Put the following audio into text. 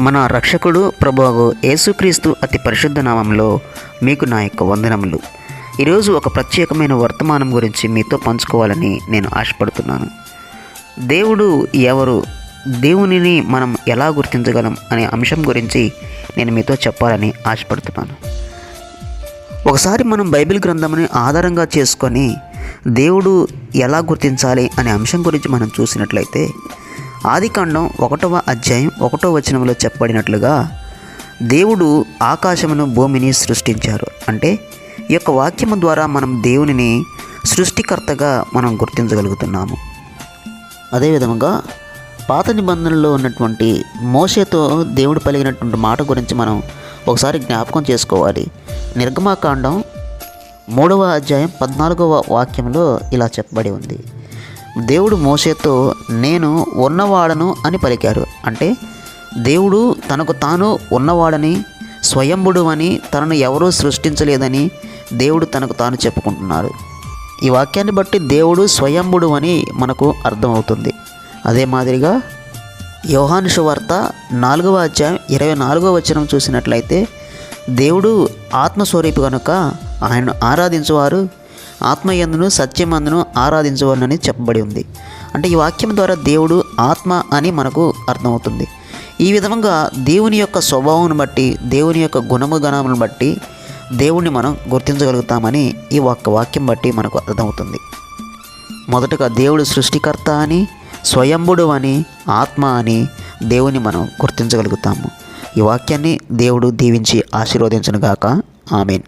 మన రక్షకుడు ప్రభువు యేసుక్రీస్తు అతి పరిశుద్ధ నామంలో మీకు నా యొక్క వందనములు. ఈరోజు ఒక ప్రత్యేకమైన వర్తమానం గురించి మీతో పంచుకోవాలని నేను ఆశపడుతున్నాను. దేవుడు ఎవరు దేవునిని మనం ఎలా గుర్తించగలం అనే అంశం గురించి నేను మీతో చెప్పాలని ఆశపడుతున్నాను. ఒకసారి మనం బైబిల్ గ్రంథంని ఆధారంగా చేసుకొని దేవుడు ఎలా గుర్తించాలి అనే అంశం గురించి మనం చూసినట్లయితే ఆదికాండం ఒకటవ అధ్యాయం ఒకటో వచనంలో చెప్పబడినట్లుగా దేవుడు ఆకాశమును భూమిని సృష్టించారు. అంటే ఈ యొక్క వాక్యము ద్వారా మనం దేవునిని సృష్టికర్తగా మనం గుర్తించగలుగుతున్నాము. అదేవిధంగా పాత నిబంధనలో ఉన్నటువంటి మోషేతో దేవుడు పలిగినటువంటి మాట గురించి మనం ఒకసారి జ్ఞాపకం చేసుకోవాలి. నిర్గమాకాండం మూడవ అధ్యాయం పద్నాలుగవ వాక్యంలో ఇలా చెప్పబడి ఉంది. దేవుడు మోషేతో నేను ఉన్నవాడను అని పలికారు. అంటే దేవుడు తనకు తాను ఉన్నవాడని స్వయంభుడు అని తనను ఎవరూ సృష్టించలేదని దేవుడు తనకు తాను చెప్పుకుంటున్నారు. ఈ వాక్యాన్ని బట్టి దేవుడు స్వయంభుడు అని మనకు అర్థమవుతుంది. అదే మాదిరిగా యోహాను సువార్త నాలుగవ అధ్యాయం ఇరవై నాలుగవ వచనం చూసినట్లయితే దేవుడు ఆత్మస్వరూపి కనుక ఆయన ఆరాధించేవారు ఆత్మయందును సత్యమందును ఆరాధించవలనని చెప్పబడి ఉంది. అంటే ఈ వాక్యం ద్వారా దేవుడు ఆత్మ అని మనకు అర్థమవుతుంది. ఈ విధంగా దేవుని యొక్క స్వభావం బట్టి దేవుని యొక్క గుణము గణములను బట్టి దేవుణ్ణి మనం గుర్తించగలుగుతామని ఈ ఒక్క వాక్యం బట్టి మనకు అర్థమవుతుంది. మొదటగా దేవుడు సృష్టికర్త అని స్వయంభుడు అని ఆత్మ అని దేవుని మనం గుర్తించగలుగుతాము. ఈ వాక్యాన్ని దేవుడు దీవించి ఆశీర్వదించను గాక ఆమెన్.